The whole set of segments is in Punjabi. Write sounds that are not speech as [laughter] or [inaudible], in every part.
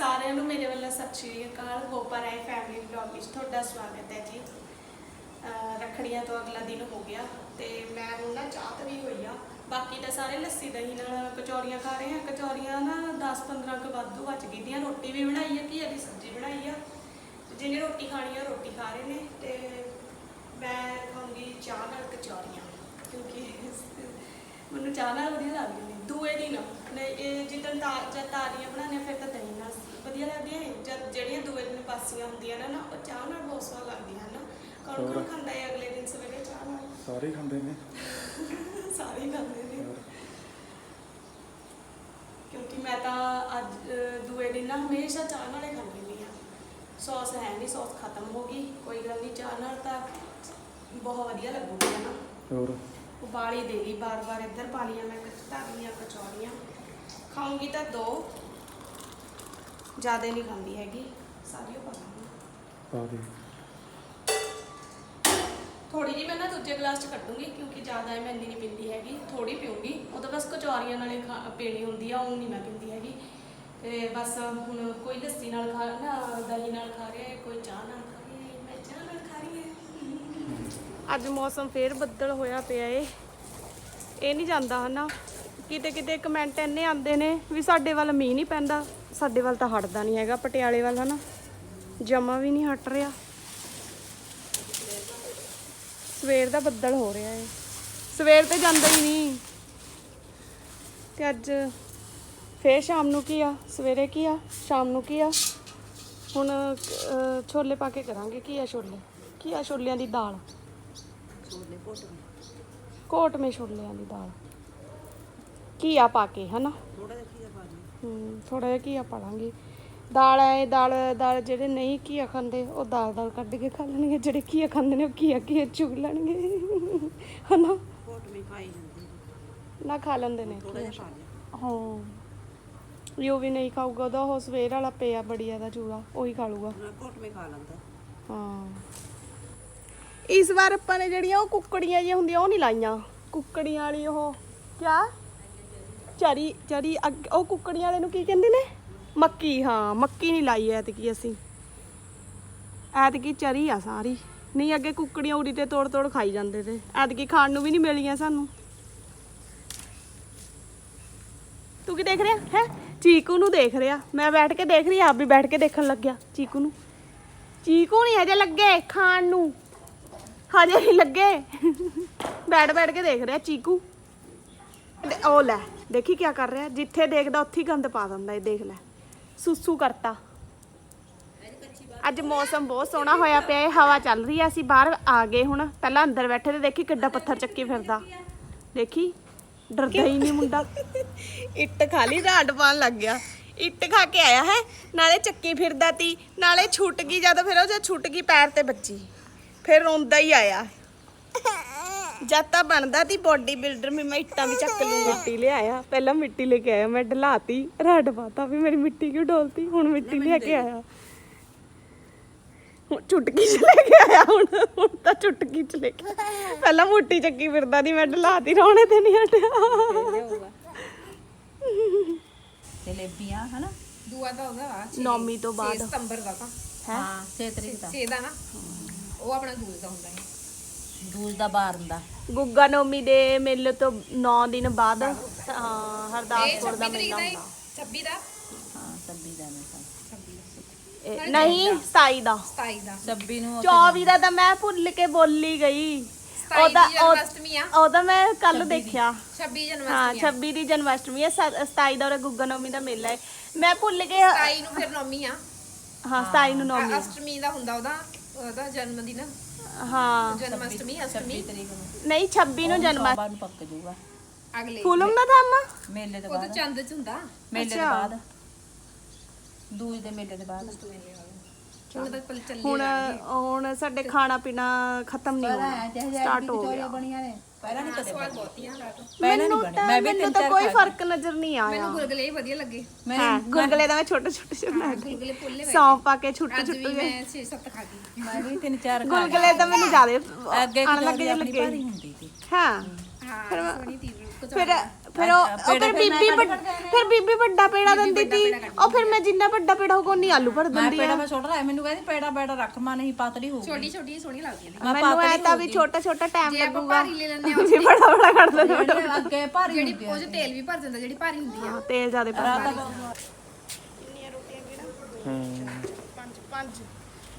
ਸਾਰਿਆਂ ਨੂੰ ਮੇਰੇ ਵੱਲੋਂ ਸਤਿ ਸ਼੍ਰੀ ਅਕਾਲ। ਗੋਪਾ ਰਾਏ ਫੈਮਿਲੀ ਵਲੌਗ ਵਿੱਚ ਤੁਹਾਡਾ ਸਵਾਗਤ ਹੈ ਜੀ। ਅਹ ਰੱਖੜੀਆਂ ਤੋਂ ਅਗਲਾ ਦਿਨ ਹੋ ਗਿਆ ਤੇ ਮੈਂ ਹੁਣ ਨਾ ਚਾਹਤ ਵੀ ਹੋਈ ਆ। ਬਾਕੀ ਤਾਂ ਸਾਰੇ ਲੱਸੀ ਦਹੀਂ ਨਾਲ ਕਚੌਰੀਆਂ ਖਾ ਰਹੇ ਆ ਕਚੌਰੀਆਂ ਨਾ 10-15 ਕੁ ਵਾਧੂ ਬਚ ਗਈ ਦੀਆਂ। ਰੋਟੀ ਵੀ ਬਣਾਈ ਆ, ਘੀਆ ਦੀ ਸਬਜ਼ੀ ਬਣਾਈ ਆ। ਜਿਹਨੇ ਰੋਟੀ ਖਾਣੀ ਆ ਰੋਟੀ ਖਾ ਰਹੇ ਨੇ ਤੇ ਮੈਂ ਖਾਂਗੀ ਚਾਹ ਨਾਲ ਕਚੌਰੀਆਂ ਕਿਉਂਕਿ ਮੈਨੂੰ ਚਾਹ ਨਾਲ ਵਧੀਆ ਲੱਗਦੀ ਨੇ ਦੂਏ ਦਿਨ ਨੇ ਇਹ ਜਿੱਦਾਂ ਤਾਰ ਜਦ ਤਾਰੀਆਂ ਬਣਾਉਂਦੇ ਆ ਫਿਰ ਤਾਂ ਦਹੀਂ ਨਾਲ ਵਧੀਆ ਲੱਗਦੀਆਂ ਨੇ। ਜਦ ਜਿਹੜੀਆਂ ਦੂਏ ਦਿਨ ਪਾਸੀਆਂ ਹੁੰਦੀਆਂ ਨੇ ਨਾ ਉਹ ਚਾਹ ਨਾਲ ਬਹੁਤ ਸਵਾਦ ਲੱਗਦੀਆਂ ਹਨ। ਕੌਣ ਕੌਣ ਹੋਰ? ਖਾਂਦਾ ਹੈ ਅਗਲੇ ਦਿਨ ਸਵੇਰੇ ਚਾਹ ਨਾਲ? ਸਾਰੇ ਹੀ ਖਾਂਦੇ ਨੇ। [laughs] ਸਾਰੇ ਹੀ ਖਾਂਦੇ ਨੇ। ਹੋਰ। ਕਿਉਂਕਿ ਮੈਂ ਤਾਂ ਅੱਜ ਦੂਏ ਦਿਨ ਨਾ ਹਮੇਸ਼ਾ ਚਾਹ ਨਾਲ ਹੀ ਖਾਂਦੀ ਹੁੰਦੀ ਆ ਸੌਸ ਹੈ ਨਹੀਂ ਸੌਸ ਖਤਮ ਹੋ ਗਈ। ਕੋਈ ਗੱਲ ਨਹੀਂ ਚਾਹ ਨਾਲ ਤਾਂ ਬਹੁਤ ਵਧੀਆ ਲੱਗੂਗੀ ਨਾ? ਹੋਰ? ਉਬਾਲੀ ਦੇ ਲਈ ਬਾਰ-ਬਾਰ ਇੱਧਰ ਪਾ ਲਈਆਂ ਮੈਂ ਧਾਰੀਆਂ ਕਚੌਰੀਆਂ ਖਾਉਂਗੀ ਤਾਂ ਦੋ। ਜ਼ਿਆਦਾ ਨਹੀਂ ਖਾਂਦੀ ਹੈਗੀ ਸਾਰੀਆਂ ਪਾ ਲਾਂਗੀ। ਪਾ ਦੇ। ਥੋੜੀ ਜਿਹੀ ਮੈਂ ਨਾ ਦੂਜੇ ਗਲਾਸ 'ਚ ਕੱਢੂੰਗੀ ਕਿਉਂਕਿ ਜ਼ਿਆਦਾ ਮੈਂ ਇੰਨੀ ਨਹੀਂ ਪੀਂਦੀ ਹੈਗੀ ਥੋੜੀ ਪੀਉਂਗੀ ਉਹ ਤਾਂ ਬਸ ਕਚੌਰੀਆਂ ਨਾਲ ਖਾ- ਪੀਣੀ ਹੁੰਦੀ ਆ ਉਹ ਨਹੀਂ ਮੈਂ ਪੀਂਦੀ ਹੈਗੀ। ਤੇ ਬਸ ਹੁਣ ਕੋਈ ਲੱਸੀ ਨਾਲ ਖਾ ਨਾ ਦਹੀਂ ਨਾਲ ਖਾ ਰਿਹਾ ਹੈ, ਕੋਈ ਚਾਹ ਨਾਲ ਖਾ ਰਿਹਾ ਹੈ, ਮੈਂ ਚਾਹ ਨਾਲ ਖਾ ਰਹੀ ਹਾਂ। ਅੱਜ ਮੌਸਮ ਫੇਰ ਬੱਦਲ ਹੋਇਆ ਪਿਆ ਏ। ਇਹ ਨਹੀਂ ਜਾਂਦਾ ਹਨਾ। ਕਿਤੇ ਕਿਤੇ ਕਮੈਂਟ ਇੰਨੇ ਆਉਂਦੇ ਨੇ ਵੀ ਸਾਡੇ ਵੱਲ ਮੀਂਹ ਨਹੀਂ ਪੈਂਦਾ ਸਾਡੇ ਵੱਲ ਤਾਂ ਹਟਦਾ ਨਹੀਂ ਹੈਗਾ ਪਟਿਆਲੇ ਵੱਲ ਹਨਾ? ਜਮਾ ਵੀ ਨਹੀਂ ਹਟ ਰਿਹਾ। ਸਵੇਰ ਦਾ ਬੱਦਲ ਹੋ ਰਿਹਾ ਏ। ਸਵੇਰ ਤੇ ਜਾਂਦਾ ਹੀ ਨਹੀਂ। ਤੇ ਅੱਜ ਫੇਰ ਸ਼ਾਮ ਨੂੰ ਕੀ ਆ? ਸਵੇਰੇ ਕੀ ਆ? ਸ਼ਾਮ ਨੂੰ ਕੀ ਆ? ਹੁਣ ਛੋਲੇ ਪਾ ਕੇ ਕਰਾਂਗੇ। ਕੀ ਆ ਛੋਲੇ? ਕੀ ਆ ਛੋਲਿਆਂ ਦੀ ਦਾਲ? ਕੋਟਮੇ ਛੋਲਿਆਂ ਦੀ ਦਾਲ। ਘੀਆ ਪਾ ਕੇ ਹਨਾ? ਹੂੰ ਥੋੜਾ ਜਿਹਾ ਘੀਆ ਪਾ ਲਾਂਗੇ। ਦਾਲ ਹੈ ਦਾਲ ਦਾਲ ਜਿਹੜੇ ਨਹੀਂ ਘੀਆ ਖਾਂਦੇ ਉਹ ਦਾਲ ਦਾਲ ਕੱਢ ਕੇ ਖਾ ਲੈਣਗੇ। ਜਿਹੜੇ ਘੀਆ ਖਾਂਦੇ ਨੇ ਉਹ ਘੀਆ ਘੀਆ ਚੁਗ ਲੈਣਗੇ। ਹਨਾ? ਕੋਟ ਵੀ ਖਾਈ ਜਾਂਦੀ ਨਾ ਖਾ ਲੈਂਦੇ ਨੇ। ਥੋੜਾ ਜਿਹਾ ਖਾ ਲਿਆ ਹਾਂ। ਯੋ ਵੀ ਨਹੀਂ ਖਾਊਗਾ ਉਹਦਾ ਉਹ ਸਵੇਰ ਵਾਲਾ ਪਿਆ ਬੜੀਆ ਦਾ ਚੂੜਾ ਉਹੀ ਖਾ ਲੂਗਾ ਨਾ ਕੋਟ ਵੀ ਖਾ ਲੈਂਦਾ। ਹਾਂ। ਇਸ ਵਾਰ ਆਪਾਂ ਨੇ ਜਿਹੜੀਆਂ ਉਹ ਕੁੱਕੜੀਆਂ ਜਿਹੀਆਂ ਹੁੰਦੀਆਂ ਉਹ ਨਹੀਂ ਲਾਈਆਂ। ਕੁੱਕੜੀਆਂ ਵਾਲੀ ਉਹ ਕਿਆ? ਚਰੀ ਚਰੀ ਅੱਗ- ਉਹ ਕੁੱਕੜੀਆਂ ਵਾਲੇ ਨੂੰ ਕੀ ਕਹਿੰਦੇ ਨੇ? ਮੱਕੀ, ਹਾਂ, ਮੱਕੀ ਨਹੀਂ ਲਾਈ ਐਤਕੀ ਅਸੀਂ। ਐਤਕੀ ਚਰੀ ਆ ਸਾਰੀ। ਨਹੀਂ, ਅੱਗੇ ਕੁੱਕੜੀਆਂ ਉਰੀ ਤੇ ਤੋੜ ਤੋੜ ਖਾਈ ਜਾਂਦੇ ਤੇ। ਐਤਕੀ ਖਾਣ ਨੂੰ ਵੀ ਨਹੀਂ ਮਿਲੀਆਂ ਸਾਨੂੰ। ਤੂੰ ਕੀ ਦੇਖ ਰਿਹਾ? ਹੈ? ਚੀਕੂ ਨੂੰ ਦੇਖ ਰਿਹਾ। ਮੈਂ ਬੈਠ ਕੇ ਦੇਖ ਰਹੀ ਆਪ ਵੀ ਬੈਠ ਕੇ ਦੇਖਣ ਲੱਗਿਆ ਚੀਕੂ ਨੂੰ। ਚੀਕੂ ਨਹੀਂ ਹਜੇ ਲੱਗੇ ਖਾਣ ਨੂੰ। ਹਜੇ ਨਹੀਂ ਲੱਗੇ। ਬੈਠ ਬੈਠ ਕੇ ਦੇਖ ਰਿਹਾ ਚੀਕੂ। ਤੇ ਉਹ ਲੈ, ਦੇਖੀ ਕੀ ਕਰ ਰਿਹਾ? ਜਿੱਥੇ ਦੇਖਦਾ, ਉੱਥੇ ਹੀ ਗੰਦ ਪਾ ਦਿੰਦਾ ਇਹ, ਦੇਖ ਲੈ। ਸੁਸੂ ਕਰਤਾ। ਅੱਜ ਮੌਸਮ ਬਹੁਤ ਸੋਹਣਾ ਹੋਇਆ ਪਿਆ ਹੈ, ਹਵਾ ਚੱਲ ਰਹੀ ਹੈ, ਅਸੀਂ ਬਾਹਰ ਆ ਗਏ ਹੁਣ। ਪਹਿਲਾਂ ਅੰਦਰ ਬੈਠੇ ਤੇ ਦੇਖੀ ਕਿੱਡਾ ਪੱਥਰ ਚੱਕੀ ਫਿਰਦਾ। ਦੇਖੀ, ਡਰਦਾ ਹੀ ਨਹੀਂ ਮੁੰਡਾ। ਇੱਟ ਖਾ ਲਈ, ਰਾਡ ਪਾਣ ਲੱਗ ਗਿਆ। ਇੱਟ ਖਾ ਕੇ ਆਇਆ ਹੈ, ਨਾਲੇ ਚੱਕੀ ਫਿਰਦਾ ਤੀ, ਨਾਲੇ ਛੁੱਟ ਗਈ, ਜਦ ਫਿਰ ਉਹ ਜਦ ਛੁੱਟ ਗਈ, ਪੈਰ ਤੇ ਬੱਜੀ ਫਿਰ ਰੋਂਦਾ ਹੀ ਆਇਆ। ਜਦ ਤਾਂ ਬਣਦਾ ਤੀ ਬੋਡੀ ਬਿਲਡਰ ਮੈਂ ਇੱਟਾਂ ਵੀ ਚੱਕ ਲੂੰ ਮਿੱਟੀ ਲਿਆਇਆ ਪਹਿਲਾਂ ਮਿੱਟੀ ਲੈ ਕੇ ਆਇਆ ਮੈਂ ਢਲਾਤੀ ਰਾਡ ਪਾਤਾ ਵੀ ਮੇਰੀ ਮਿੱਟੀ ਕਿਉਂ ਡੋਲਤੀ? ਹੁਣ ਮਿੱਟੀ ਲੈ ਕੇ ਆਇਆ। ਹੁਣ ਚੁਟਕੀ ਚ ਲੈ ਕੇ ਆਇਆ ਹੁਣ ਹੁਣ ਤਾਂ ਚੁਟਕੀ ਚ ਲੈ ਕੇ ਪਹਿਲਾਂ ਮੋਟੀ ਚੱਕੀ ਫਿਰਦਾ ਦੀ ਮੈਂ ਢਲਾਤੀ ਰੋਣੇ ਤੇ ਨਹੀਂ ਹਟਿਆ। ਜਲੇਬੀਆਂ ਹਨਾ? ਦੂਆ ਤਾਂ ਉਹਦਾ ਨੌਮੀ ਤੋਂ ਬਾਅਦ। ਸਤੰਬਰ ਦਾ ਤਾਂ। ਹਾਂ 6 ਤਰੀਕ ਦਾ। ਛੇ ਦਾ ਨਾ। ਉਹ ਆਪਣਾ ਦੂਜ ਦਾ ਹੁੰਦਾ ਹੈ ਦੂਜ ਦਾ ਬਾਰ ਹੁੰਦਾ। ਗੁੱਗਾ ਨੌਮੀ ਦੇ ਮੇਲੇ ਤੋਂ 9 ਦਿਨ ਬਾਅਦ ਹਾਂ ਹਰਦਾਸਪੁਰ 26 ਦਾ ਮੇਲਾ ਹੁੰਦਾ। 26 ਦਾ? ਹਾਂ 26 ਦਾ ਨਹੀਂ 27 ਦਾ। 27 ਦਾ। 26 ਨੂੰ 24 ਦਾ ਤਾਂ ਮੈਂ ਭੁੱਲ ਕੇ ਬੋਲੀ ਗਈ। 27 ਉਹਦਾ ਉਹਦਾ ਮੈਂ ਕੱਲ ਦੇਖਿਆ। 26 ਜਨਮ ਹਾਂ ਅਸ਼ਟਮੀ ਆ। 26 ਦੀ ਜਨਮ ਅਸ਼ਟਮੀ ਹੈ 27 ਦਾ ਉਹ ਗੁੱਗਾ ਨੌਮੀ ਦਾ ਮੇਲਾ ਹੈ। ਮੈਂ ਭੁੱਲ ਕੇ 27 ਨੂੰ ਫਿਰ ਨੌਮੀ ਆ। ਹਾਂ 27 ਨੂੰ ਨੌਮੀ। ਅਸ਼ਟਮੀ ਦਾ ਹੁੰਦਾ ਉਹਦਾ ਉਹਦਾ ਜਨਮ ਦਿਨ ਹਾਂ। ਜਨਮ ਅਸ਼ਟਮੀ 26 ਅਸ਼ਟਮੀ? ਤਰੀਕ ਨੂੰ ਨਹੀਂ 26 ਨੂੰ ਜਨਮ ਸੋਮਵਾਰ ਨੂੰ ਪੱਕ ਜਾਊਗਾ ਅਗਲੇ ਫੁਲਮ ਦਾ ਥਾਮਾ ਮੇਲੇ ਤੋਂ ਉਹ ਤਾਂ ਬਾਅਦ। ਚੰਦ ਚ ਹੁੰਦਾ। ਮੇਲੇ ਤੋਂ ਅੱਛਾ। ਬਾਅਦ। ਦੂਜ ਦੇ ਮੇਲੇ ਤੋਂ ਬਾਅਦ। ਹੁਣ ਤੱਕ ਪਲ ਚੱਲੇ ਹੁਣ ਹੁਣ ਸਾਡੇ ਖਾਣਾ ਪੀਣਾ ਖਤਮ ਨਹੀਂ ਹੋਣਾ। ਸਟਾਰਟ ਹੋ ਗਿਆ। ਬਣੀਆਂ ਨੇ। ਪਹਿਲਾਂ ਨਹੀਂ ਕਦੇ ਸਵਾਦ ਬਹੁਤੀਆਂ ਰਾਤ ਪਹਿਲਾਂ ਨਹੀਂ ਮੈਨੂੰ ਬਣੇ ਤਾਂ ਮੈਂ ਵੀ ਮੈਨੂੰ ਤਿੰਨ ਤਾਂ ਚਾਰ ਕੋਈ ਖਾ ਫ਼ਰਕ ਨਜ਼ਰ ਨਹੀਂ ਆਇਆ। ਮੈਨੂੰ ਗੁਲਗੁਲੇ ਹੀ ਵਧੀਆ ਲੱਗੇ। ਹਾਂ ਗੁਲਗਲੇ ਦਾ ਮੈਂ ਛੋਟੇ ਛੋਟੇ ਜਿਹੇ ਬਣਾ ਕੇ ਗੁਲਗੁਲੇ ਪੁੱਲੇ ਸੌਂਫ ਪਾ ਕੇ ਛੁੱਟ ਅੱਜ ਛੁੱਟ ਵੀ ਕੇ ਮੈਂ 6-7 ਖਾ ਗਈ। ਮੈਂ ਵੀ ਤਿੰਨ ਚਾਰ ਖਾ ਗੁਲਗਲੇ ਤਾਂ ਮੈਨੂੰ ਜ਼ਿਆਦਾ ਅੱਗੇ ਲੱਗੇ ਜੇ ਆਪਣੀ ਲੱਗੇ ਭਾਰੀ ਹੁੰਦੀ ਸੀ। ਹਾਂ। ਹਾਂ ਸੋਹਣੀ ਤੀ ਫਿਰ ਫਿਰ ਉਹ ਉਹ ਫਿਰ ਬੀਬੀ ਵੱਡ- ਫਿਰ ਬੀਬੀ ਵੱਡਾ ਪੇੜਾ ਦਿੰਦੀ ਸੀ ਉਹ ਫਿਰ ਮੈਂ ਜਿੰਨਾ ਵੱਡਾ ਪੇੜਾ ਹੋਊਗਾ ਉਨੀ ਆਲੂ ਭਰ ਮੈਂ ਦਿੰਦੀ ਪੇੜਾ ਮੈਂ ਛੋਟਾ ਲਾਇਆ ਮੈਨੂੰ ਕਹਿੰਦੀ ਪੇੜਾ ਬੇੜਾ ਰੱਖ ਮਾ ਨਹੀਂ ਪਾਤੜੀ ਹੋਊਗੀ। ਛੋਟੀ ਛੋਟੀ ਸੋਹਣੀ ਲੱਗਦੀਆਂ ਨੇ ਮੈਂ ਮੈਨੂੰ ਐ ਤਾਂ ਵੀ ਛੋਟਾ ਛੋਟਾ ਟਾਈਮ ਜੇ ਆਪਾਂ ਲੱਗੂਗਾ। ਭਾਰੀ ਲੈ ਲੈਂਦੇ ਆ ਜੀ ਬੜਾ ਬੜਾ ਕਰ ਦਿੰਦੇ ਜਿਹੜੇ ਅੱਗੇ ਭਾਰੀ ਜਿਹੜੀ ਹੁੰਦੀ ਉਹ 'ਚ ਤੇਲ ਵੀ ਭਰ ਜਾਂਦਾ ਜਿਹੜੀ ਭਾਰੀ ਹੁੰਦੀ ਆ। ਤੇਲ ਜ਼ਿਆਦਾ ਪਾ ਰੋਟੀਆਂ ਕਿਹੜਾ? ਪੰਜ ਪੰਜ।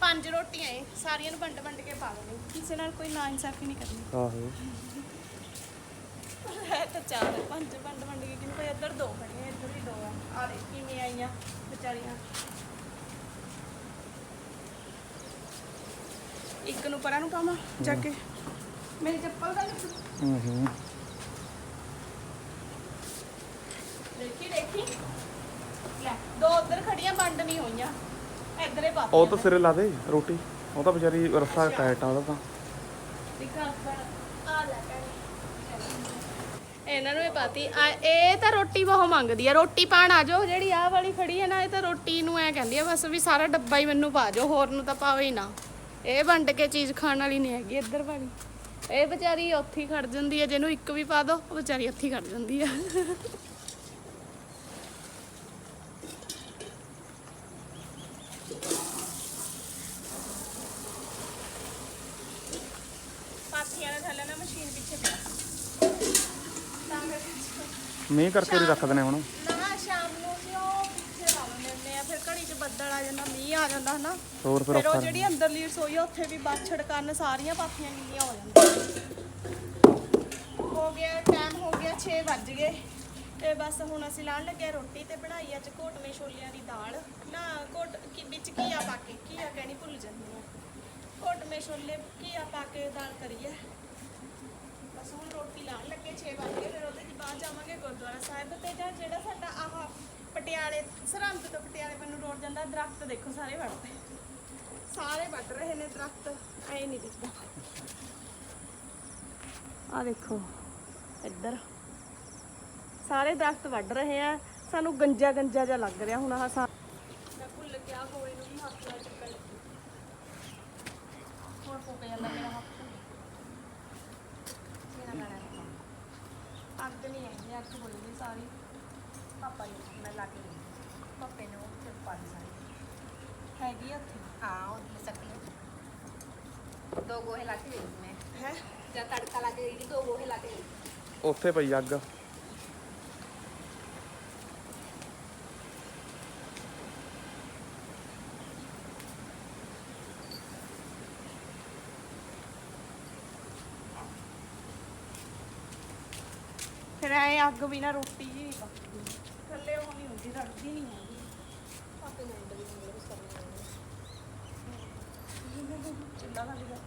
ਪੰਜ ਰੋਟੀਆਂ ਏ ਸਾਰੀਆਂ ਨੂੰ ਵੰਡ ਵੰਡ ਕੇ ਪਾ ਦੇਣੀ ਕਿਸੇ ਨਾਲ ਕੋਈ ਨਾ ਇਨਸਾਫੀ ਨਹੀਂ ਕਰਨੀ। ਆਹੋ। ਹੈ ਤਾਂ ਚਾਰ ਹੈ, ਪੰਜ ਵੰਡ ਵੰਡ ਕੇ ਕਿਨੂੰ ਕੋਈ ਇੱਧਰ ਦੋ ਖੜੀਆਂ ਇੱਧਰ ਵੀ ਦੋ ਆ। ਆ ਦੇ ਕਿਵੇਂ ਆਈਆਂ ਵਿਚਾਰੀਆਂ। ਇੱਕ ਨੂੰ ਪਰਾਂ ਨੂੰ ਪਾਵਾਂ ਜਾ ਕੇ। ਮੇਰੀ ਚੱਪਲ ਦਾ ਨੀ- ਹੂੰ ਹੂੰ। ਦੇਖੀ ਦੇਖੀ। ਲੈ ਦੋ ਉੱਧਰ ਖੜੀਆਂ ਵੰਡ ਨਹੀਂ ਹੋਈਆਂ। ਇੱਧਰੇ ਪਾ ਉਹ ਤਾਂ ਸਿਰੇ ਲਾ ਦੇ ਰੋਟੀ। ਉਹ ਤਾਂ ਵਿਚਾਰੀ ਰੱਸਾ ਟਾਈਟ ਆ ਉਹਦਾ ਤਾਂ। ਆ ਲੈ ਭੈਣੇ। ਇਹਨਾਂ ਨੂੰ ਇਹ ਪਾਤੀ। ਆ, ਇਹ ਤਾਂ ਰੋਟੀ ਬਹੁਤ ਮੰਗਦੀ ਆ। ਰੋਟੀ ਪਾਣ ਆ ਜਾਓ। ਜਿਹੜੀ ਆਹ ਵਾਲੀ ਖੜੀ ਹੈ ਨਾ, ਇਹ ਤਾਂ ਰੋਟੀ ਨੂੰ ਐ ਕਹਿੰਦੀ ਆ, ਬਸ ਵੀ ਸਾਰਾ ਡੱਬਾ ਹੀ ਮੈਨੂੰ ਪਾ ਜਾਓ, ਹੋਰ ਨੂੰ ਤਾਂ ਪਾਓ ਹੀ ਨਾ। ਇਹ ਵੰਡ ਕੇ ਚੀਜ਼ ਖਾਣ ਵਾਲੀ ਨਹੀਂ ਹੈਗੀ ਇੱਧਰ ਵਾਲੀ। ਇਹ ਵਿਚਾਰੀ ਉੱਥੇ ਹੀ ਖੜ ਜਾਂਦੀ ਹੈ ਜਿਹਨੂੰ ਇੱਕ ਵੀ ਪਾ ਦੋ, ਉਹ ਵਿਚਾਰੀ ਉੱਥੇ ਹੀ ਖੜ ਜਾਂਦੀ ਆ ਪਾਥੀਆਂ ਦੇ ਥੱਲੇ ਨਾ ਮਸ਼ੀਨ ਪਿੱਛੇ ਪਿਆ ਤਾਂ ਕਰਕੇ ਮੀਂਹ ਕਰਕੇ ਵੀ ਰੱਖ ਦਨੇ ਹੁਣ। ਨਾ ਸ਼ਾਮ ਨੂੰ ਜੀ ਉਹ ਪਿੱਛੇ ਲਾ ਲੈਂਦੇ ਆ ਫਿਰ ਘੜੀ 'ਚ ਬੱਦਲ ਆ ਜਾਂਦਾ ਮੀਂਹ ਆ ਜਾਂਦਾ ਹਨਾ? ਹੋਰ ਫਿਰ ਫਿਰ ਉਹ ਜਿਹੜੀ ਅੰਦਰਲੀ ਰਸੋਈ ਆ ਉੱਥੇ ਵੀ ਬਾਛੜ ਕਾਰਨ ਸਾਰੀਆਂ ਪਾਥੀਆਂ ਗਿੱਲੀਆਂ ਹੋ ਜਾਂਦੀਆਂ। ਹੋ ਗਿਆ ਟਾਈਮ ਹੋ ਗਿਆ 6 ਵੱਜ ਗਏ। ਤੇ ਬਸ ਹੁਣ ਅਸੀਂ ਲਾਣ ਲੱਗੇ ਆ ਰੋਟੀ ਤੇ ਬਣਾਈ ਅੱਜ ਘੋਟਵੇਂ ਛੋਲਿਆਂ ਦੀ ਦਾਲ। ਨਾ ਘੋਟ ਕੀ ਵਿੱਚ ਘੀਆ ਪਾ ਕੇ ਘੀਆ ਕਹਿਣੀ ਭੁੱਲ ਜਾਂਦੀ ਆ ਘੋਟਵੇਂ ਛੋਲੇ ਘੀਆ ਪਾ ਕੇ ਦਾਲ ਕਰੀ ਹੈ ਬਸ ਰੋਟੀ ਲਾਣ ਲੱਗੇ 6 ਵਜੇ ਫਿਰ ਉਹਦੇ ਦੀ ਬਾਅਦ ਜਾਵਾਂਗੇ ਗੁਰਦੁਆਰਾ ਸਾਹਿਬ ਤੇ ਜਾਂ ਜਿਹੜਾ ਸਾਡਾ ਆਹ ਪਟਿਆਲੇ, ਸਰਹੰਦ ਤੋਂ ਪਟਿਆਲੇ ਵੱਲ ਰੋਡ ਜਾਂਦਾ, ਦਰਖਤ ਦੇਖੋ ਸਾਰੇ ਵੱਢਦੇ ਸਾਰੇ ਵੱਢ ਰਹੇ ਨੇ ਦਰਖਤ, ਐ ਨਹੀਂ ਦਿਖਦਾ। ਆ ਦੇਖੋ, ਇੱਧਰ। ਸਾਰੇ ਦਰਖਤ ਵੱਢ ਰਹੇ ਆ, ਸਾਨੂੰ ਗੰਜਾ ਗੰਜਾ ਜਿਹਾ ਲੱਗ ਰਿਹਾ ਹੁਣ ਆਹ ਸਾ ਭੁੱਲ ਗਿਆ, ਹੋਏ ਨੂੰ ਵੀ ਹੱਥ ਨਾਲ ਚੱਕਣ ਲੱਗੀ। ਹੋਰ ਫੁੱਕ ਜਾਂਦਾ ਮੇਰਾ ਹੱਥ ਅੱਗ ਨਹੀਂ ਆਈ ਅੱਗ ਹੋਈ ਨਹੀਂ ਸਾਰੀ ਪਾਪਾ ਜੀ ਮੈਂ ਲਾ ਕੇ ਗਈ ਪਾਪੇ ਨੇ ਉਹ ਤੇ ਪਾ ਲਈ ਸਾਰੀ ਹੈਗੀ ਆ ਉੱਥੇ ਹਾਂ ਉਹ ਦੇ ਸਕਦੀ ਦੋ ਗੋਹੇ ਲਾ ਕੇ ਗਈ ਮੈਂ ਹੈ ਜਾਂ ਤੜਕਾ ਲਾ ਕੇ ਗਈ ਦੋ ਗੋਹੇ ਲਾ ਕੇ ਗਈ ਉੱਥੇ ਪਈ ਅੱਗ ਫਿਰ ਐ ਅੱਗ ਬਿਨਾ ਰੋਟੀ ਜੀ ਨਹੀਂ ਪੱਕਦੀ ਥੱਲੇ ਉਹ ਨਹੀਂ ਹੁੰਦੀ, ਰੜਦੀ ਨਹੀਂ ਹੈਗੀ। ਪਾਪੇ ਨੇ ਵੀ ਨਹੀਂ ਕੁਝ ਕਰਨਾ ਚੁੱਲ੍ਹਾ ਵਾਲੀ ਗੱਲ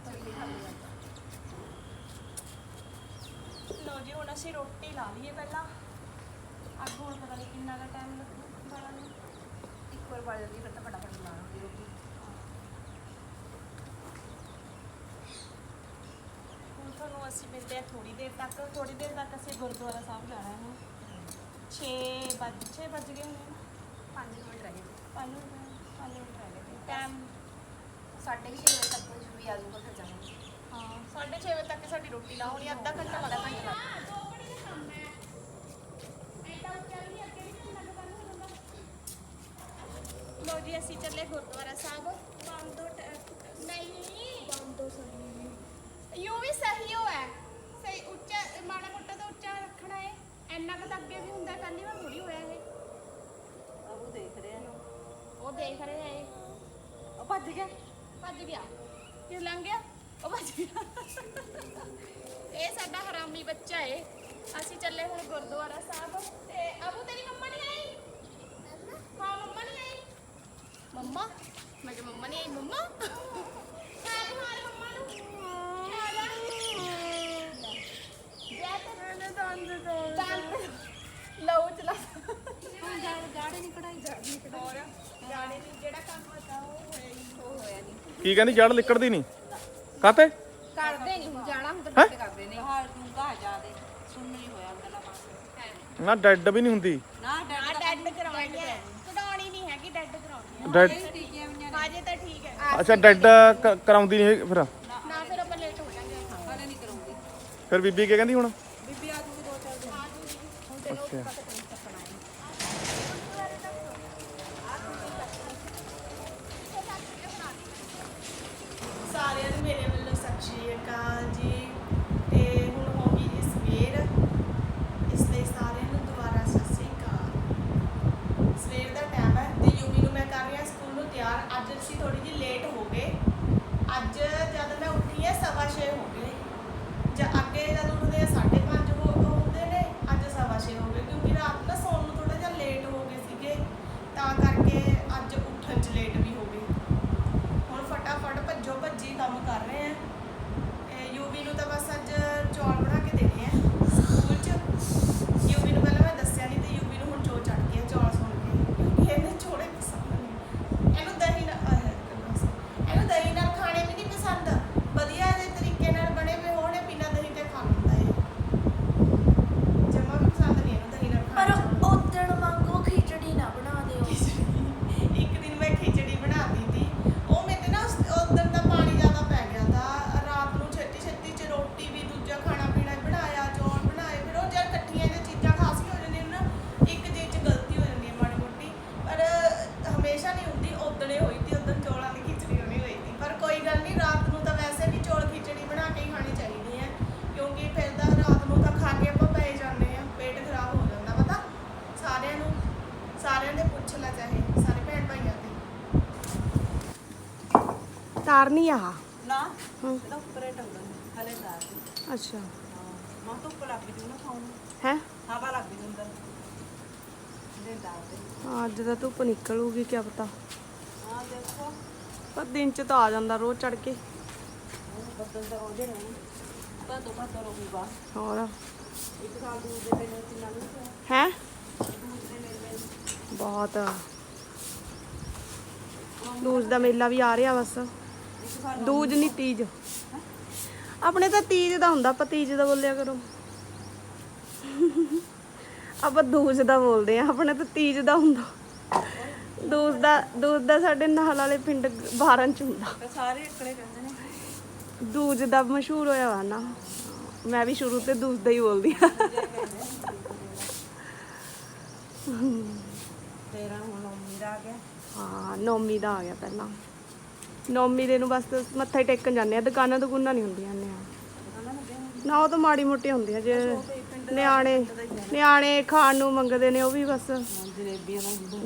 ਲੋ ਜੀ, ਹੁਣ ਅਸੀਂ ਰੋਟੀ ਲਾ ਲਈਏ ਪਹਿਲਾਂ। ਅੱਗ ਹੁਣ ਪਤਾ ਨਹੀਂ ਕਿੰਨਾ ਦਾ ਟਾਈਮ ਲੱਗੂ ਬਾਲਾਂ ਨੂੰ। ਇੱਕ ਵਾਰ ਬਾਲ ਜਲਦੀ ਫਿਰ ਫਟਾਫਟ ਲਾਉਣੀ ਰੋਟੀ। ਤੁਹਾਨੂੰ ਅਸੀਂ ਮਿਲਦੇ ਆ ਥੋੜੀ ਦੇਰ ਤੱਕ ਥੋੜੀ ਦੇਰ ਤੱਕ ਅਸੀਂ ਗੁਰਦੁਆਰਾ ਸਾਹਿਬ ਜਾਣਾ ਹੈ ਹੁਣ 6 ਵੱਜ 6 ਵੱਜ ਗਏ ਹੋਣੇ ਨਾ? 5 ਮਿੰਟ ਰਹਿ ਗਏ 5 ਮਿੰਟ 5 ਮਿੰਟ ਰਹਿ ਗਏ। ਟਾਈਮ ਸਾਢੇ ਕੁ ਛੇ ਵਜੇ ਤੱਕ ਵੀ ਆ ਜਾਊਗਾ ਫਿਰ ਜਾਵਾਂਗੇ ਹਾਂ 6:30 ਵਜੇ ਤੱਕ ਸਾਡੀ ਰੋਟੀ ਲਾ ਹੋਣੀ ਅੱਧਾ ਘੰਟਾ ਲੱਗਦਾ ਘੰਟਾ ਲੋ ਜੀ ਅਸੀਂ ਚੱਲੇ ਗੁਰਦੁਆਰਾ ਸਾਹਿਬ ਬੰਦੋ ਨਹੀਂ ਬੰਦੋ ਸਹੀ ਯੋ ਵੀ ਸਹੀ ਹੋ ਹੈ ਸਹੀ ਉੱਚਾ ਮਾੜਾ ਮੋਟਾ ਤਾਂ ਉੱਚਾ ਰੱਖਣਾ ਹੈ ਇੰਨਾ ਕੁ ਤਾਂ ਅੱਗੇ ਵੀ ਹੁੰਦਾ ਪਹਿਲੀ ਵਾਰ ਥੋੜੀ ਹੋਇਆ ਇਹ। ਉਹ ਦੇਖ ਰਿਹਾ ਉਹ ਦੇਖ ਰਿਹਾ ਹੈ ਉਹ ਭੱਜ ਗਿਆ। ਭੱਜ ਗਿਆ। ਕਿ ਲੰਘ ਗਿਆ? ਉਹ ਭੱਜ ਗਿਆ। ਇਹ ਸਾਡਾ ਹਰਾਮੀ ਬੱਚਾ ਏ। ਅਸੀਂ ਚੱਲੇ ਹੁਣ ਗੁਰਦੁਆਰਾ ਸਾਹਿਬ। ਤੇ ਅਬੂ ਤੇਰੀ ਮੰਮਾ ਨਹੀਂ ਆਈ? ਹਾਂ ਮੰਮਾ ਨਹੀਂ ਆਈ। ਮੰਮਾ? ਮੈਂ ਕਿਹਾ ਮੰਮਾ ਨਹੀਂ ਆਈ ਮੰਮਾ ਹਾਂ ਬਿਮਾਰ ਮੰਮਾ ਨੂੰ ਆ ਜਾ ਜਾ ਤੇ ਨਾ ਦੰਦ ਦੰਦ ਲਓ ਚਲਾ ਜਾੜੇ ਨਹੀਂ ਕਢਾਈ ਜਾੜੀ ਹੋਰ ਜਾਣੇ ਨਹੀਂ ਜਿਹੜਾ ਕੰਮ ਹੁੰਦਾ ਉਹ ਹੋਇਆ ਹੀ ਉਹ ਹੋਇਆ ਨਹੀਂ। ਕੀ ਕਹਿੰਦੀ ਜੜ ਲਿਕੜਦੀ ਨਹੀਂ? ਕਾਤੇ ਕਰਦੇ ਨਹੀਂ ਹੁਣ ਜਾਣਾ ਹੁਣ ਤਾਂ ਕਰਦੇ ਨੇ ਹਾਲ ਤੂੰ ਗਾ ਜਾ ਦੇ ਸੁਣ ਨਹੀਂ ਹੋਇਆ ਅੰਦਰਲਾ ਪਾਸੇ ਨਾ ਡੈਡ ਵੀ ਨਹੀਂ ਹੁੰਦੀ। ਨਾ ਆ ਡੈਡ ਡੈਡ ਕਰਾਉਣੀ ਹੈ। ਕਢਾਉਣੀ ਨਹੀਂ ਹੈਗੀ ਡੈਡ ਕਰਾਉਣੀ ਹੈ। ਡੈਡ ਟੀਕੀਆਂ ਵੀ ਹਾਜੇ ਤਾਂ ਠੀਕ ਹੈ। ਅੱਛਾ ਡੈਡ ਕਰਾਉਂਦੀ ਨਹੀਂ ਹੈਗੀ ਫਿਰ? ਨਾ ਫਿਰ ਆਪਾਂ ਲੇਟ ਹੋ ਜਾਾਂਗੇ ਹਲੇ ਨਹੀਂ ਕਰਾਉਂਦੀ। ਫਿਰ ਬੀਬੀ ਕੀ ਕਹਿੰਦੀ ਹੁਣ? ਬੀਬੀ ਆ ਜੂਗੀ ਦੋ ਚਾਰ ਦਿਨ। ਅੱਛਾ ਸਾਰਿਆਂ ਨੂੰ ਮੇਰੇ ਵੱਲੋਂ ਸਤਿ ਸ਼੍ਰੀ ਅਕਾਲ ਜੀ। ਤੇ ਹੁਣ ਹੋ ਗਈ ਜੀ ਸਵੇਰ ਇਸ ਲਈ ਸਾਰਿਆਂ ਨੂੰ ਦੁਬਾਰਾ ਸਤਿ ਸ਼੍ਰੀ ਅਕਾਲ। ਸਵੇਰ ਦਾ ਟਾਈਮ ਹੈ ਤੇ ਯੂਵੀ ਨੂੰ ਮੈਂ ਕਰ ਰਿਹਾ ਸਕੂਲ ਨੂੰ ਤਿਆਰ। ਅੱਜ ਅਸੀਂ ਥੋੜੀ ਜਿਹੀ ਲੇਟ ਹੋ ਗਏ। ਅੱਜ ਜਦ ਮੈਂ ਉੱਠੀ ਹੈ, ਸਵਾ ਛੇ ਹੋ ਤਾਰਨੀ ਆ ਨਾ ਹੂੰ। ਇਹਦਾ ਉੱਪਰੇ ਟੰਗਣ ਹਲੇ ਦਾ ਹਾਂ ਅੱਛਾ। ਮਾਂ ਤੋਂ ਉੱਪਰ ਲੱਗ ਜੂ ਨਾ ਖਾਉਣ ਨੂੰ। ਹੈ? ਹਵਾ ਲੱਗ ਜੂ ਅੰਦਰ। ਦੇ ਦਾ। ਦੇ ਅੱਜ ਤਾਂ ਧੁੱਪ ਨਿਕਲੂਗੀ ਕੀ ਪਤਾ। ਹਾਂ ਦੇਖੋ। ਪਰ ਦਿਨ ਚ ਤਾਂ ਆ ਜਾਂਦਾ ਰੋਜ਼ ਚੜ ਕੇ। ਉਹ ਬੱਦਲ ਤਾਂ ਆਉਂਦੇ ਨੇ। ਤਾਂ ਦੋ ਬਾਤ ਰਹੂਗਾ ਹੋਰ? ਇੱਕ ਸਾਲ ਦੂਰ ਦੇ ਦਿਨ ਵਿੱਚ ਲੰਘ ਗਿਆ ਹੈ? ਦੂਰ ਦੇ ਮੇਲੇ ਬਹੁਤ। ਦੂਜ ਦਾ ਮੇਲਾ ਵੀ ਆ ਰਿਹਾ ਬਸ। ਦੂਜ ਨਹੀਂ ਤੀਜ। ਆਪਣੇ ਤਾਂ ਤੀਜ ਦਾ ਹੁੰਦਾ ਆਪਾਂ ਤੀਜ ਦਾ ਬੋਲਿਆ ਕਰੋ। ਆਪਾਂ ਦੂਜ ਦਾ ਬੋਲਦੇ ਆ ਆਪਣੇ ਤਾਂ ਤੀਜ ਦਾ ਹੁੰਦਾ। ਦੂਜ ਦਾ ਦੂਜ ਦਾ ਸਾਡੇ ਨਾਲ ਵਾਲੇ ਪਿੰਡ ਬਾਰਨ ਚ ਹੁੰਦਾ। ਸਾਰੇ ਇਕੜੇ ਕਹਿੰਦੇ ਨੇ। ਦੂਜ ਦਾ ਮਸ਼ਹੂਰ ਹੋਇਆ ਵਾ ਨਾ। ਮੈਂ ਵੀ ਸ਼ੁਰੂ ਤੇ ਦੂਜ ਦਾ ਹੀ ਬੋਲਦੀ ਆ ਤੇਰਾ ਹੁਣ ਉਮੀਦ ਆ ਗਿਆ। ਹਾਂ ਨੌਮੀ ਦਾ ਆ ਗਿਆ ਪਹਿਲਾਂ। ਨੌਮੀ ਦੇ ਨੂੰ ਬਸ ਮੱਥਾ ਹੀ ਟੇਕਣ ਜਾਂਦੇ ਆ, ਦੁਕਾਨਾਂ ਦੁਕਾਨਾਂ ਨਹੀਂ ਹੁੰਦੀਆਂ ਨੇ ਨਾ ਉਹ ਤਾਂ ਮਾੜੀ ਮੋਟੀ ਹੁੰਦੀ ਆ, ਜੇ ਨਿਆਣੇ ਨਿਆਣੇ ਖਾਣ ਨੂੰ ਮੰਗਦੇ ਨੇ ਉਹ ਵੀ ਬਸ।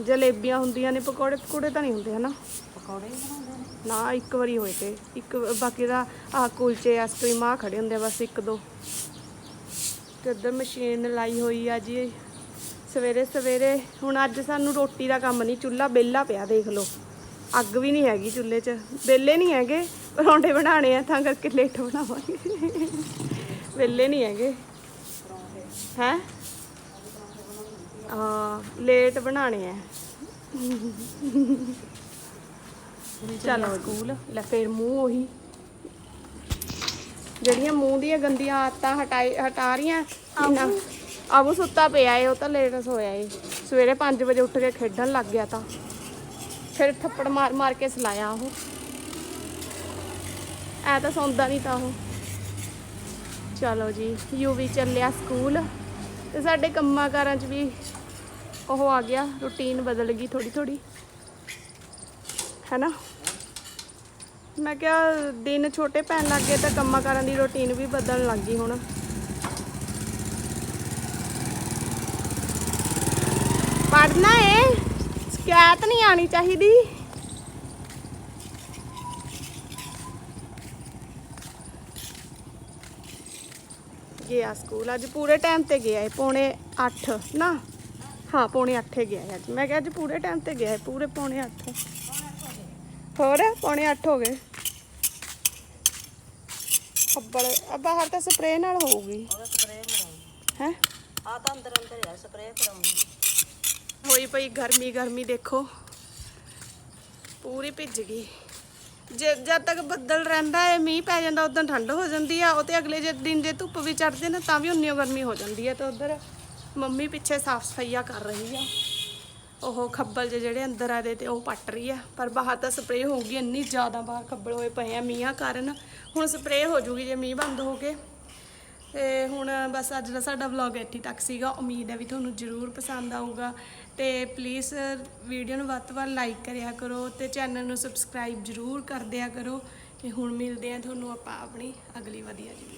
ਜਲੇਬੀਆਂ ਹੁੰਦੀਆਂ ਨੇ, ਪਕੌੜੇ ਪਕੌੜੇ ਤਾਂ ਨਹੀਂ ਹੁੰਦੇ, ਹਨਾ? ਪਕੌੜੇ ਨਾ, ਇੱਕ ਵਾਰੀ ਹੋਏ ਤੇ, ਇੱਕ ਬਾਕੀ ਦਾ ਆਹ ਕੁਲਚੇ ਆਈਸਕ੍ਰੀਮ ਆ ਖੜੇ ਹੁੰਦੇ ਬਸ ਇੱਕ ਦੋ। ਤੇ ਮਸ਼ੀਨ ਲਾਈ ਹੋਈ ਆ ਜੀ। ਸਵੇਰੇ ਸਵੇਰੇ ਹੁਣ ਅੱਜ ਸਾਨੂੰ ਰੋਟੀ ਦਾ ਕੰਮ ਨਹੀਂ, ਚੁੱਲ੍ਹਾ ਬੇਲਾ ਪਿਆ, ਦੇਖ ਲਓ। ਅੱਗ ਵੀ ਨਹੀਂ ਹੈਗੀ ਚੁੱਲ੍ਹੇ 'ਚ। ਬੇਲੇ ਨਹੀਂ ਹੈਗੇ, ਪਰੌਂਠੇ ਬਣਾਣੇ ਆ, ਤਾਂ ਕਰਕੇ ਲੇਟ ਬਣਾਵਾਂਗੇ। ਵੇਲੇ ਨਹੀਂ ਹੈਗੇ। ਹੈ? ਹਾਂ ਲੇਟ ਬਣਾਣੇ ਆ। ਚਲੋ ਸਕੂਲ, ਲੈ ਫਿਰ ਮੂੰਹ ਉਹੀ। ਜਿਹੜੀਆਂ ਮੂੰਹ ਦੀਆਂ ਗੰਦੀਆਂ ਆਦਤਾਂ ਹਟਾਈ, ਹਟਾ ਰਹੀਆਂ ਨਾ ਆਬੂ ਸੁੱਤਾ ਪਿਆ ਏ, ਉਹ ਤਾਂ ਲੇਟ ਸੋਇਆ ਏ। ਸਵੇਰੇ 5 ਵਜੇ ਉੱਠ ਕੇ ਖੇਡਣ ਲੱਗ ਗਿਆ ਤਾਂ। ਫਿਰ ਥੱਪੜ ਮਾਰ ਮਾਰ ਕੇ ਸਲਾਇਆ ਉਹ। ਐ ਤਾਂ ਸੌਂਦਾ ਨਹੀਂ ਤਾਂ ਉਹ। ਚਲੋ ਜੀ ਯੂ ਵੀ ਚੱਲਿਆ ਸਕੂਲ। ਤੇ ਸਾਡੇ ਕੰਮਾਂ ਕਾਰਾਂ 'ਚ ਵੀ ਉਹ ਆ ਗਿਆ, ਰੁਟੀਨ ਬਦਲ ਗਈ ਥੋੜੀ ਥੋੜੀ ਹੈਨਾ? ਮੈਂ ਕਿਹਾ ਦਿਨ ਛੋਟੇ ਪੈਣ ਲੱਗ ਗਏ ਤਾਂ ਕੰਮਾਂ ਕਾਰਾਂ ਦੀ ਰੁਟੀਨ ਵੀ ਬਦਲਣ ਲੱਗ ਗਈ ਹੁਣ। ਪੜਨਾ ਏ? ਸ਼ਿਕਾਇਤ ਨਹੀਂ ਆਣੀ ਚਾਹੀਦੀ। ਗਿਆ ਸਕੂਲ ਅੱਜ ਪੂਰੇ ਟਾਈਮ ਤੇ ਗਿਆ ਏ ਪੌਣੇ 8 ਨਾ। ਹਾਂ ਪੌਣੇ 8 ਗਿਆ ਏ ਅੱਜ। ਮੈਂ ਕਿਹਾ ਅੱਜ ਪੂਰੇ ਟਾਈਮ ਤੇ ਗਿਆ ਏ ਪੂਰੇ ਪੌਣੇ 8 ਹੋਰ ਪੌਣੇ 8 ਹੋ ਗਏ। ਖੱਬਲ ਆ ਬਾਹਰ ਤਾਂ ਸਪਰੇਅ ਨਾਲ ਹੋਊਗੀ। ਉਹਦਾ ਸਪਰੇਅ ਮਰਾਉਂ ਹੈ? ਆ ਤਾਂ ਅੰਦਰ ਅੰਦਰ ਹੈ ਸਪਰੇਅ ਕਰਾਉਣੀ। ਹੋਈ ਪਈ ਗਰਮੀ ਗਰਮੀ ਦੇਖੋ। ਪੂਰੀ ਭਿੱਜ ਗਈ। ਜੇ ਜਦ ਤੱਕ ਬੱਦਲ ਰਹਿੰਦਾ ਹੈ, ਮੀਂਹ ਪੈ ਜਾਂਦਾ, ਉਦੋਂ ਠੰਡ ਹੋ ਜਾਂਦੀ ਆ। ਉਹ ਤੇ ਅਗਲੇ ਜੇ ਦਿਨ ਜੇ ਧੁੱਪ ਵੀ ਚੜਦੇ ਨੇ, ਤਾਂ ਵੀ ਉਨੀ ਗਰਮੀ ਹੋ ਜਾਂਦੀ ਹੈ ਤੇ ਉਧਰ ਮੰਮੀ ਪਿੱਛੇ ਸਾਫ਼ ਸਫਾਈਆ ਕਰ ਰਹੀ ਆ। ਉਹ ਖੱਬਲ ਜਿਹੇ ਜਿਹੜੇ ਅੰਦਰ ਆ ਦੇ ਤੇ ਉਹ ਪੱਟ ਰਹੀ ਆ। ਪਰ ਬਾਹਰ ਤਾਂ ਸਪਰੇਅ ਹੋਊਗੀ, ਇੰਨੀ ਜ਼ਿਆਦਾ ਬਾਹਰ ਖੱਬਲ ਹੋਏ ਪਏ ਆ ਮੀਂਹਾਂ ਕਾਰਨ। ਹੁਣ ਸਪਰੇਅ ਹੋ ਜੂਗੀ ਜੇ ਮੀਂਹ ਬੰਦ ਹੋ ਕੇ। ਤੇ ਹੁਣ ਬਸ ਅੱਜ ਦਾ ਸਾਡਾ ਵਲੌਗ ਇੱਥੇ ਤੱਕ ਸੀਗਾ। ਉਮੀਦ ਹੈ ਵੀ ਤੁਹਾਨੂੰ ਜ਼ਰੂਰ ਪਸੰਦ ਆਊਗਾ। ਤੇ ਪਲੀਜ਼ ਵੀਡੀਓ ਨੂੰ ਵੱਧ ਤੋਂ ਵੱਧ ਲਾਈਕ ਕਰਿਆ ਕਰੋ ਤੇ ਚੈਨਲ ਨੂੰ ਸਬਸਕ੍ਰਾਈਬ ਜ਼ਰੂਰ ਕਰ ਦਿਆ ਕਰੋ। ਤੇ ਹੁਣ ਮਿਲਦੇ ਆ ਤੁਹਾਨੂੰ ਆਪਾਂ ਆਪਣੀ ਅਗਲੀ ਵਧੀਆ ਜਿਹੀ